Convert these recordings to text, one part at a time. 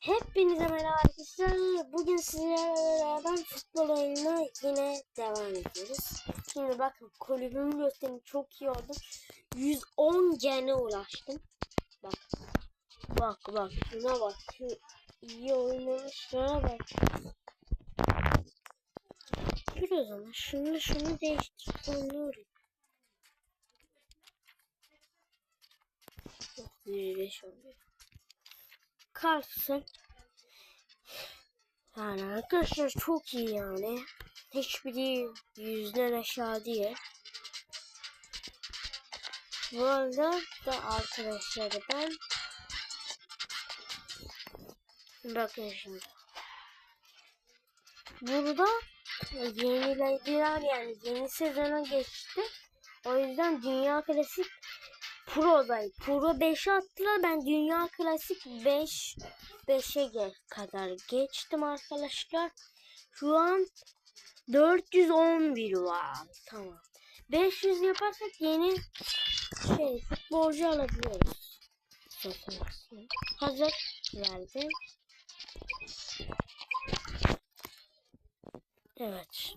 Hepinize merhaba arkadaşlar. Bugün sizlerle beraber futbol oyununa yine devam ediyoruz. Şimdi bakın kulübümü göstereyim. Çok iyi oldu. 110 gene ulaştım. Bak. Bak bak. Şuna bak. Şu iyi oynamışlara bak. Dur o zaman. Şunu şunu olur? Yok, 105 oluyor. Kalsın. Yani arkadaşlar çok iyi yani. Hiçbiri yüzden aşağı değil. Bu arada da arkadaşlar ben bakın şimdi. Burada yenilediler yani yeni sezona geçti. O yüzden Dünya Klasik Pro'dayım. Pro 5'e attılar. Ben Dünya Klasik 5 5'e ge kadar geçtim arkadaşlar. Şu an 411 var. Tamam. 500 yaparsak yeni şey futbolcu alabiliyoruz. Hazır verdim. Evet.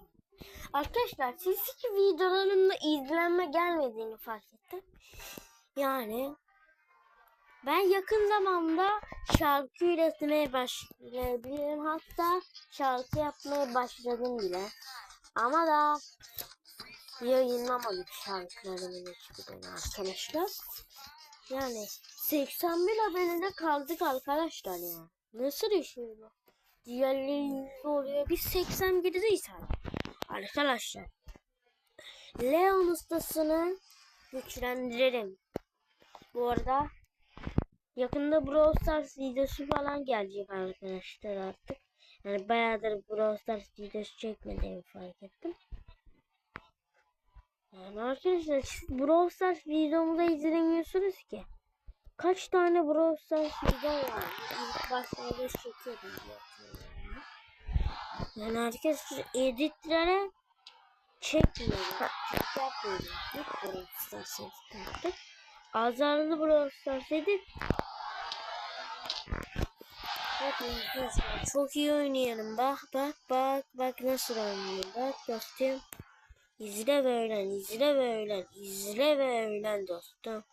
Arkadaşlar sizki videolarımda izlenme gelmediğini fark ettim. Yani ben yakın zamanda şarkı üretmeye başlayabilirim. Hatta şarkı yapmaya başladım bile. Ama da yayınlamadık şarkılarımın hiçbirini arkadaşlar. Yani 81 abonede kaldık arkadaşlar ya. Nasıl düşüyor bu? Diğerleri 100 oluyor. Biz 81'deyiz hala. Arkadaşlar. Leon ustasını güçlendirelim. Bu arada yakında Brawl Stars videosu falan gelecek arkadaşlar artık. Yani bayağıdır Brawl Stars videosu çekmediğimi fark ettim. Yani arkadaşlar siz Brawl Stars videomu da izlemiyorsunuz ki. Kaç tane Brawl Stars video var? İlk başta video çekiyordum. Yani arkadaşlar editlere yapmıyorum. Yok Brawl Stars edit artık. Azarlı Brawl Stars çok iyi oynayalım. Bak bak bak bak nasıl oynuyor. Bak dostum. İzle ve öğren, izle ve öğren, izle ve öğren dostum.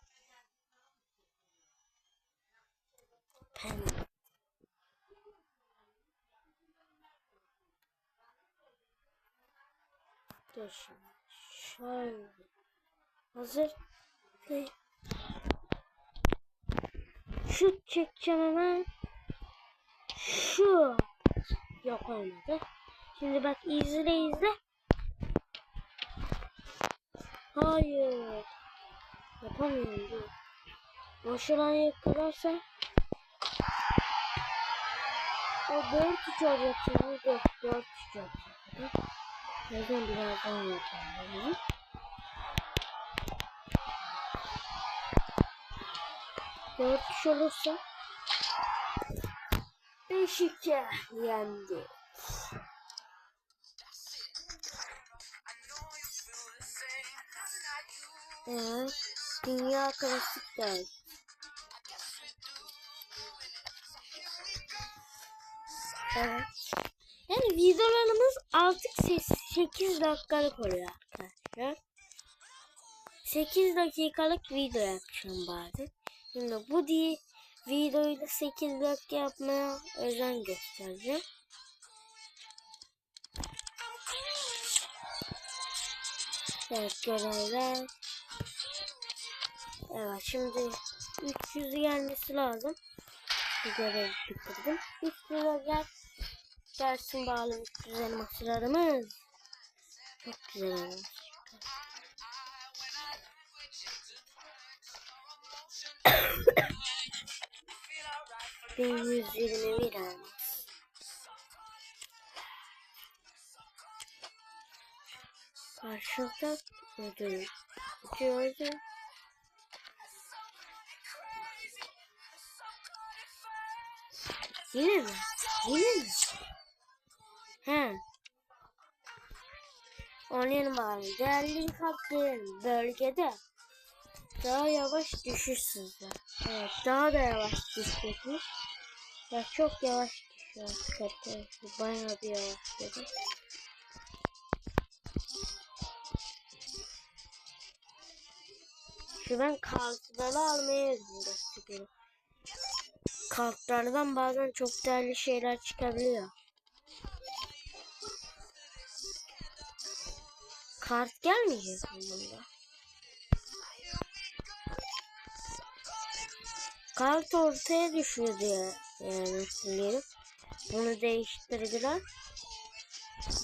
Pen. Dur şimdi. Şöyle. Hazır. Ve şut çekeceğim hemen. Şu. Yok olmadı. Şimdi bak izle izle. Hayır. Yapamıyorum dur. Boşalan yakalarsa o 4 3 olacak şimdi 4 4 3 olacak. Neden birazdan yapalım. Dört kişi olursa beş iki yendi. Evet, dünya klasik değil. Evet. Yani videolarımız artık 8 dakikalık oluyor arkadaşlar. 8 dakikalık video yapacağım bari. Şimdi bu diye videoyu da 8 dakika yapmaya özen göstereceğim. Evet görevler. Evet şimdi 300 gelmesi lazım. Bu görevi bitirdim. 300'e gel. Gelsin bağlı 300 elmaslarımız. Çok güzel olmuş. Bin yüz yirmi bir elmas. Karşıda ödül. Gördüm. Yine mi? Yine mi? He. Onun var. Değerli kaptığın bölgede daha yavaş düşüş hızı. Evet daha da yavaş düşecekmiş. Ya çok yavaş artık arkadaşlar. Bayağı bir yavaş dedi. Şu ben kartları almaya özgürüm. Kartlardan bazen çok değerli şeyler çıkabiliyor. Kart gelmeyecek mi bunda? Kart ortaya düşüyor diye yani hatırlıyorum. Bunu değiştirdiler.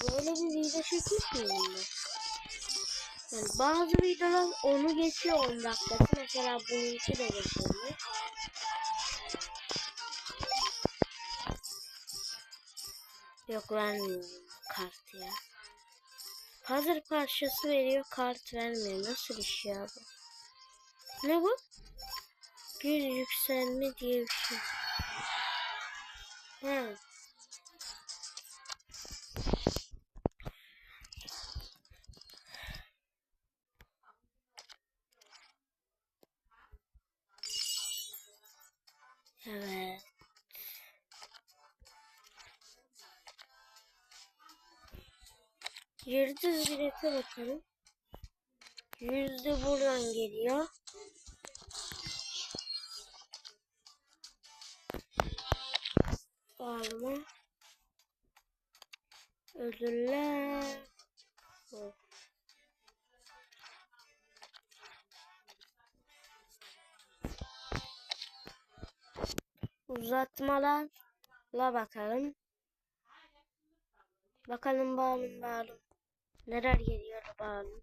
Böyle bir video çekmiş miyim ben? Yani bazı videolar onu geçiyor 10 dakikası. Mesela bununki de geçiyor. Yok vermiyor kart ya. Hazır parçası veriyor kart vermiyor. Nasıl iş ya bu? Ne bu? Bir yükselme diye bir şey. He. Evet. Yıldız bilete bakalım. Yüzde buradan geliyor. Alma. Ödüller. Of. Uzatmalarla bakalım. Bakalım bağlım bağlım. Neler geliyor bağlım.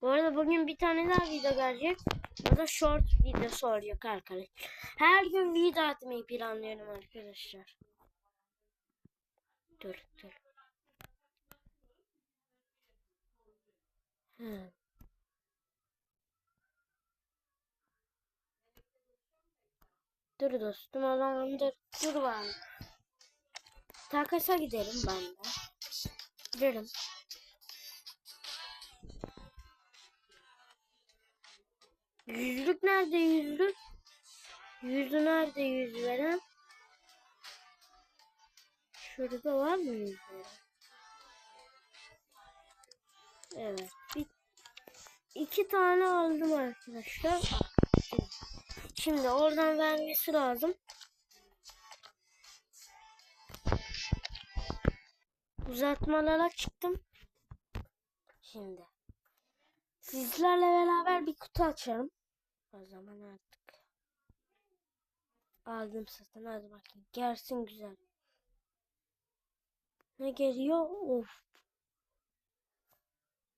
Bu arada bugün bir tane daha video gelecek. O da short videosu olacak arkadaşlar. Her gün video atmayı planlıyorum arkadaşlar. Dur dur. Hı. Dur dostum zaman dur. Dur bana. Takasa gidelim ben de. Gidelim. Yüzlük nerede yüzlük? Yüzü nerede yüz veren? Şurada var mı yüz? Evet. Bir, iki tane aldım arkadaşlar. Şimdi oradan vermesi lazım. Uzatmalara çıktım. Şimdi. Sizlerle beraber bir kutu açalım. O zaman artık. Aldım satın hadi bakayım. Gelsin güzel. Ne geliyor? Of.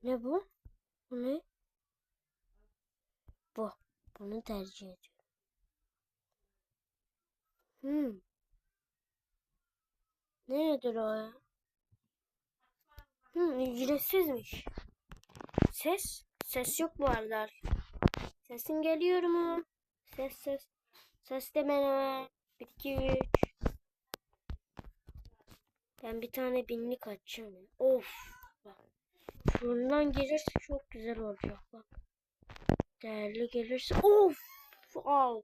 Ne bu? Bu ne? Bu. Bunu tercih ediyorum. Hmm. Nedir o ya? Hmm, ücretsizmiş. Ses? Ses yok bu arada. Sesin geliyor mu? Ses ses. Ses de bana. 1 2 3. Ben bir tane binlik açacağım. Of. Bak. Şuradan gelirse çok güzel olacak bak. Değerli gelirse of. Al.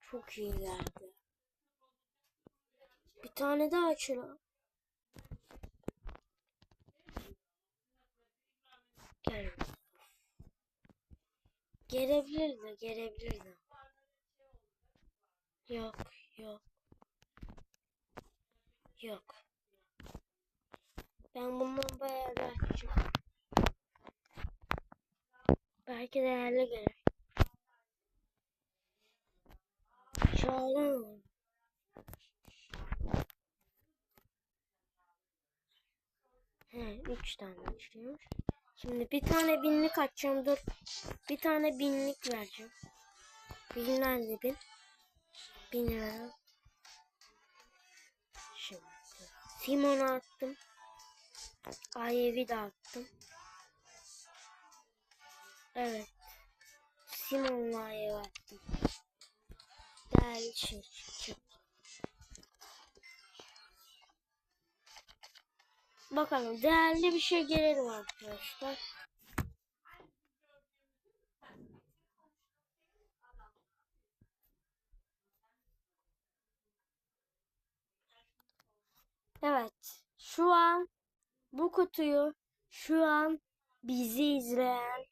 Çok iyi geldi. Bir tane daha açalım. Gel. Gelebilir de gelebilir de. Yok yok. Yok. Ben bundan bayağı açacağım. Belki değerli gelir. Çağırın. He, üç tane açıyormuş. Şimdi bir tane binlik açacağım dur. Bir tane binlik vereceğim. Bin nerede bin? Bin lira. Şimdi. Simon'u attım. Ayev'i de attım. Evet. Simon'la Ayev'i attım. Değerli şey çıktı. Bakalım değerli bir şey gelelim arkadaşlar. Evet. Şu an bu kutuyu şu an bizi izleyen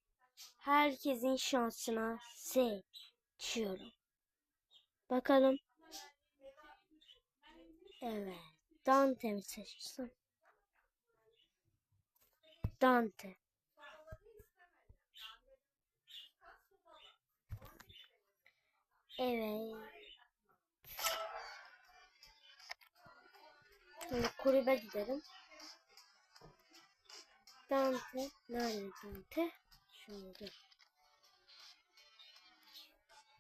herkesin şansına seçiyorum. Bakalım. Evet. Dante'mi seçsin. Dante. Evet. Şimdi kulübe gidelim. Dante. Nerede Dante? Şurada.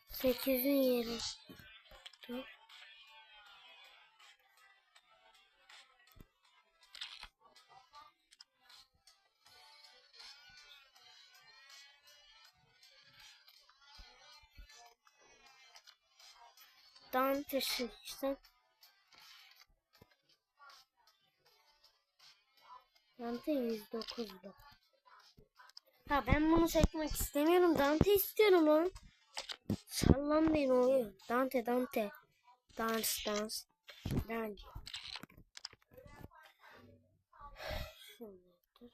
Sekizin yeri. Dur. Dante seçtim. Dante 109'du. Ha ben bunu seçmek istemiyorum. Dante istiyorum lan. Sallan beni oluyor. Dante Dante. Dans dans. Dans. Şimdi dur.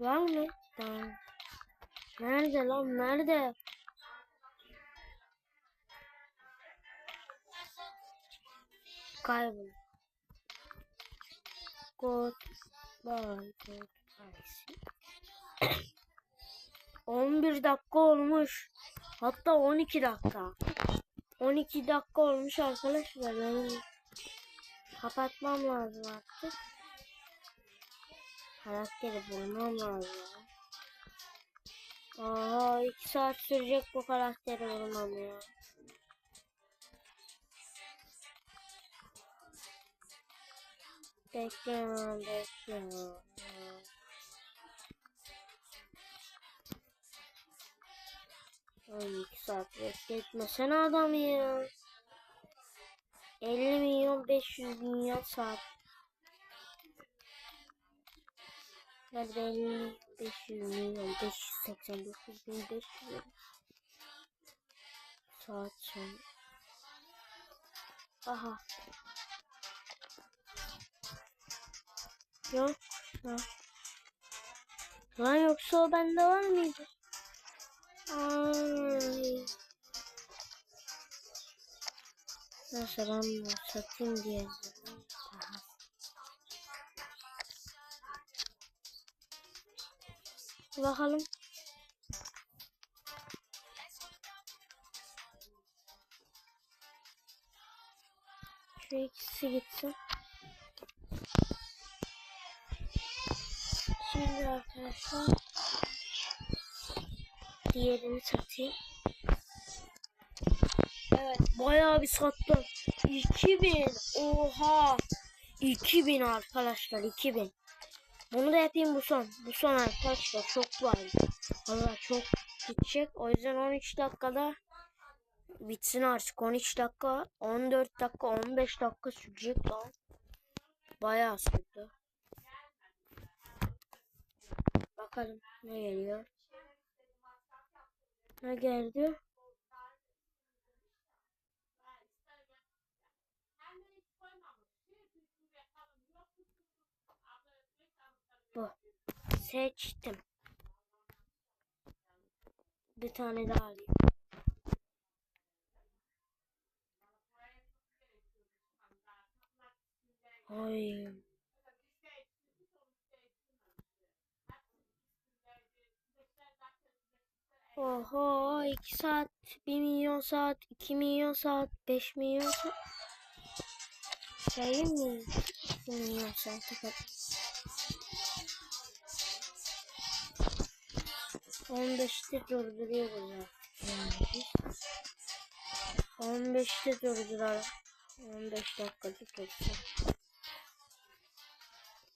Var mı? Tamam. Nerede lan? Nerede? Kaybol. God. Bye. God. Bye. 11 dakika olmuş. Hatta 12 dakika. 12 dakika olmuş arkadaşlar. Benim kapatmam lazım artık. Karakteri bulmam lazım. Aa, 2 saat sürecek bu karakteri bulmam ya. Bekliyorum, bekliyorum. Ay, 2 saat bekletmesene adam ya. 50 milyon 500 milyon saat. Nerede 50 500 milyon 589 bin 500 saat son. Aha. Yok. Ha. Lan yoksa o bende var mıydı? Ay. Neyse ben satayım diye. Bakalım. Şu ikisi gitsin. Şimdi arkadaşlar diğerini satayım. Evet bayağı bir sattım. 2000 oha 2000 arkadaşlar 2000 bunu da yapayım bu son. Bu son arkadaşlar. Çok var. Valla çok gidecek o yüzden 13 dakikada bitsin artık. 13 dakika 14 dakika 15 dakika sürecek lan. Bayağı sürdü. Bakalım ne geliyor. Ne geldi Bu. Seçtim. Bir tane daha alayım. Ay. Oho 2 saat 1 milyon saat 2 milyon saat 5 milyon saat Sayayım mı? 2 milyon saat 15'te durduruyoruz artık. Yani. 15'te durduralım. 15 dakikada dursun.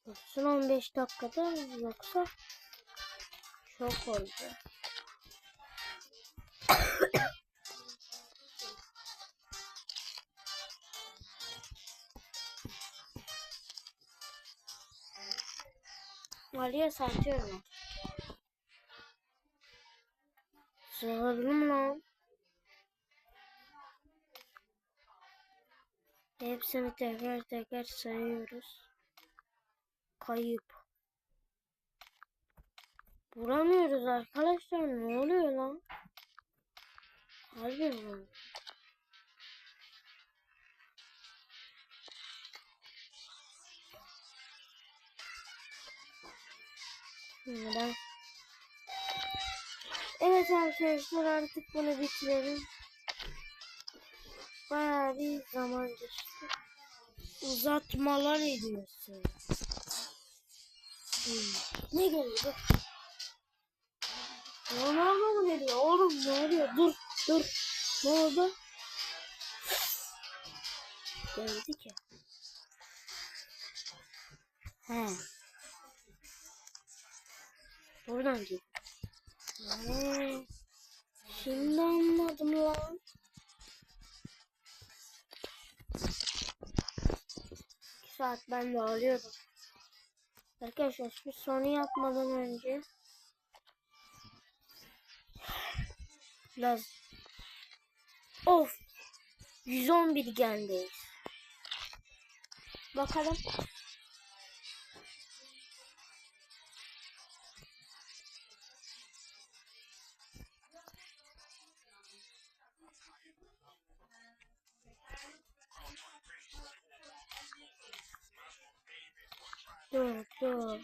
Dursun 15 dakikada yoksa çok oldu. Aliye satıyorum. Mı lan? Hepsini teker teker sayıyoruz. Kayıp. Vuramıyoruz arkadaşlar. Ne oluyor lan? Harbi mi? Neden? Evet arkadaşlar artık bunu bitirelim. Bayağı bir zaman geçti. Uzatmalar ediyorsun. Hmm. Ne geliyor? Ronaldo mu geliyor? Oğlum ne oluyor? Dur dur. Ne oldu? Geldi ki. He. Buradan git. He. Şimdi anladım lan. İki saat ben de alıyorum. Arkadaşlar şu sonu yapmadan önce biraz of 111 gendeyiz. Bakalım. Dur dur.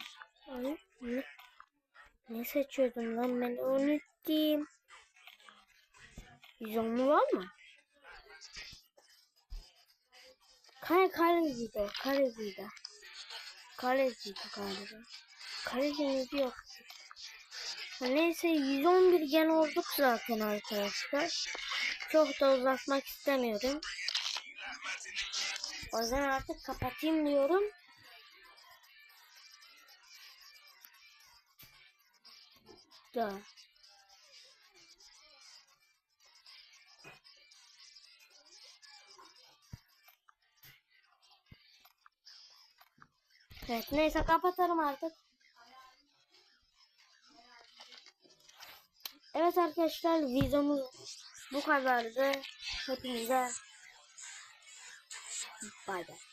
Ne, seçiyordum lan ben unuttum. 110 var mı? Kare kaleciydi, kaleciydi. Kaleciydi galiba. Kalecimiz yok. Neyse 111 gen olduk zaten arkadaşlar. Çok da uzatmak istemiyorum. O yüzden artık kapatayım diyorum. Da. Evet neyse kapatalım artık. Evet arkadaşlar videomuz bu kadardı. Hepinize bay bay.